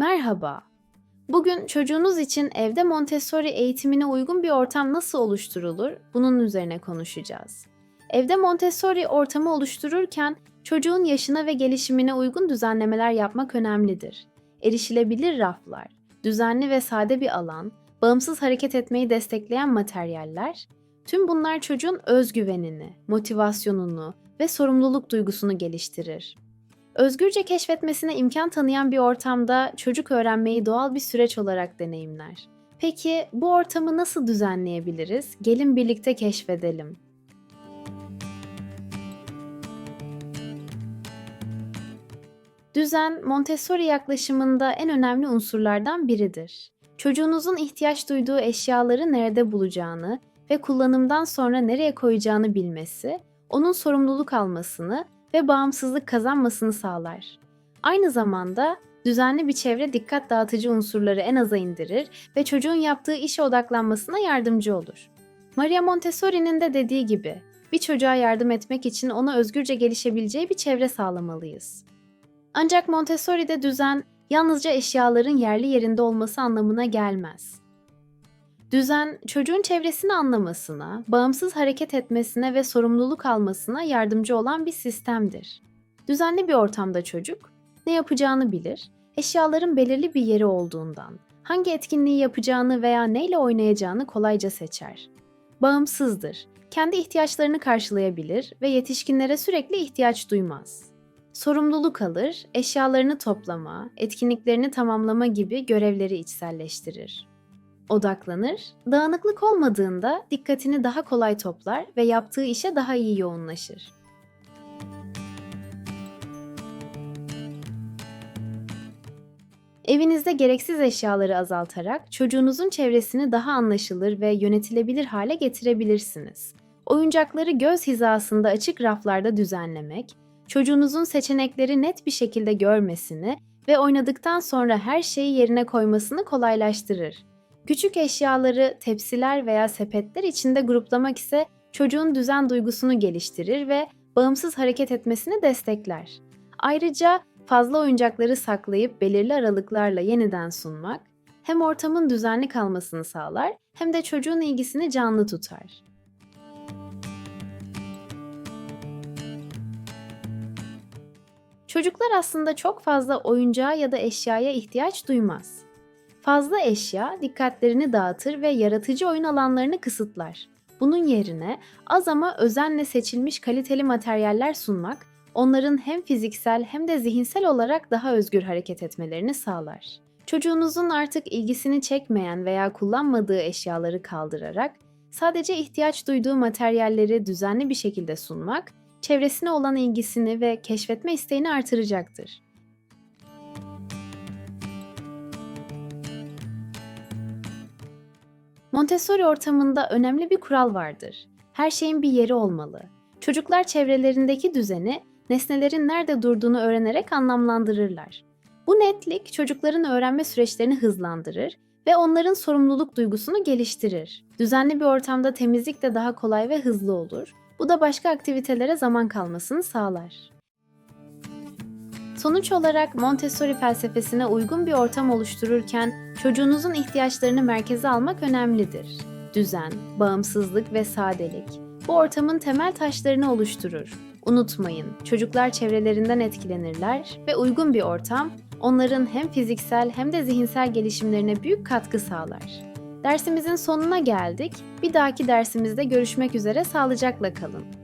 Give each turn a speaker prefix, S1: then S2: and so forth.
S1: Merhaba. Bugün çocuğunuz için evde Montessori eğitimine uygun bir ortam nasıl oluşturulur? Bunun üzerine konuşacağız. Evde Montessori ortamı oluştururken çocuğun yaşına ve gelişimine uygun düzenlemeler yapmak önemlidir. Erişilebilir raflar, düzenli ve sade bir alan, bağımsız hareket etmeyi destekleyen materyaller, tüm bunlar çocuğun özgüvenini, motivasyonunu ve sorumluluk duygusunu geliştirir. Özgürce keşfetmesine imkan tanıyan bir ortamda çocuk öğrenmeyi doğal bir süreç olarak deneyimler. Peki bu ortamı nasıl düzenleyebiliriz? Gelin birlikte keşfedelim. Düzen, Montessori yaklaşımında en önemli unsurlardan biridir. Çocuğunuzun ihtiyaç duyduğu eşyaları nerede bulacağını ve kullanımdan sonra nereye koyacağını bilmesi, onun sorumluluk almasını ve bağımsızlık kazanmasını sağlar. Aynı zamanda düzenli bir çevre dikkat dağıtıcı unsurları en aza indirir ve çocuğun yaptığı işe odaklanmasına yardımcı olur. Maria Montessori'nin de dediği gibi, bir çocuğa yardım etmek için ona özgürce gelişebileceği bir çevre sağlamalıyız. Ancak Montessori'de düzen yalnızca eşyaların yerli yerinde olması anlamına gelmez. Düzen, çocuğun çevresini anlamasına, bağımsız hareket etmesine ve sorumluluk almasına yardımcı olan bir sistemdir. Düzenli bir ortamda çocuk ne yapacağını bilir, eşyaların belirli bir yeri olduğundan, hangi etkinliği yapacağını veya neyle oynayacağını kolayca seçer. Bağımsızdır, kendi ihtiyaçlarını karşılayabilir ve yetişkinlere sürekli ihtiyaç duymaz. Sorumluluk alır, eşyalarını toplama, etkinliklerini tamamlama gibi görevleri içselleştirir odaklanır, dağınıklık olmadığında dikkatini daha kolay toplar ve yaptığı işe daha iyi yoğunlaşır. Evinizde gereksiz eşyaları azaltarak çocuğunuzun çevresini daha anlaşılır ve yönetilebilir hale getirebilirsiniz. Oyuncakları göz hizasında açık raflarda düzenlemek, çocuğunuzun seçenekleri net bir şekilde görmesini ve oynadıktan sonra her şeyi yerine koymasını kolaylaştırır. Küçük eşyaları tepsiler veya sepetler içinde gruplamak ise çocuğun düzen duygusunu geliştirir ve bağımsız hareket etmesini destekler. Ayrıca fazla oyuncakları saklayıp belirli aralıklarla yeniden sunmak hem ortamın düzenli kalmasını sağlar hem de çocuğun ilgisini canlı tutar. Çocuklar aslında çok fazla oyuncağa ya da eşyaya ihtiyaç duymaz. Fazla eşya dikkatlerini dağıtır ve yaratıcı oyun alanlarını kısıtlar. Bunun yerine az ama özenle seçilmiş kaliteli materyaller sunmak, onların hem fiziksel hem de zihinsel olarak daha özgür hareket etmelerini sağlar. Çocuğunuzun artık ilgisini çekmeyen veya kullanmadığı eşyaları kaldırarak sadece ihtiyaç duyduğu materyalleri düzenli bir şekilde sunmak, çevresine olan ilgisini ve keşfetme isteğini artıracaktır. Montessori ortamında önemli bir kural vardır. Her şeyin bir yeri olmalı. Çocuklar çevrelerindeki düzeni, nesnelerin nerede durduğunu öğrenerek anlamlandırırlar. Bu netlik çocukların öğrenme süreçlerini hızlandırır ve onların sorumluluk duygusunu geliştirir. Düzenli bir ortamda temizlik de daha kolay ve hızlı olur. Bu da başka aktivitelere zaman kalmasını sağlar. Sonuç olarak Montessori felsefesine uygun bir ortam oluştururken çocuğunuzun ihtiyaçlarını merkeze almak önemlidir. Düzen, bağımsızlık ve sadelik bu ortamın temel taşlarını oluşturur. Unutmayın, çocuklar çevrelerinden etkilenirler ve uygun bir ortam onların hem fiziksel hem de zihinsel gelişimlerine büyük katkı sağlar. Dersimizin sonuna geldik. Bir dahaki dersimizde görüşmek üzere sağlıcakla kalın.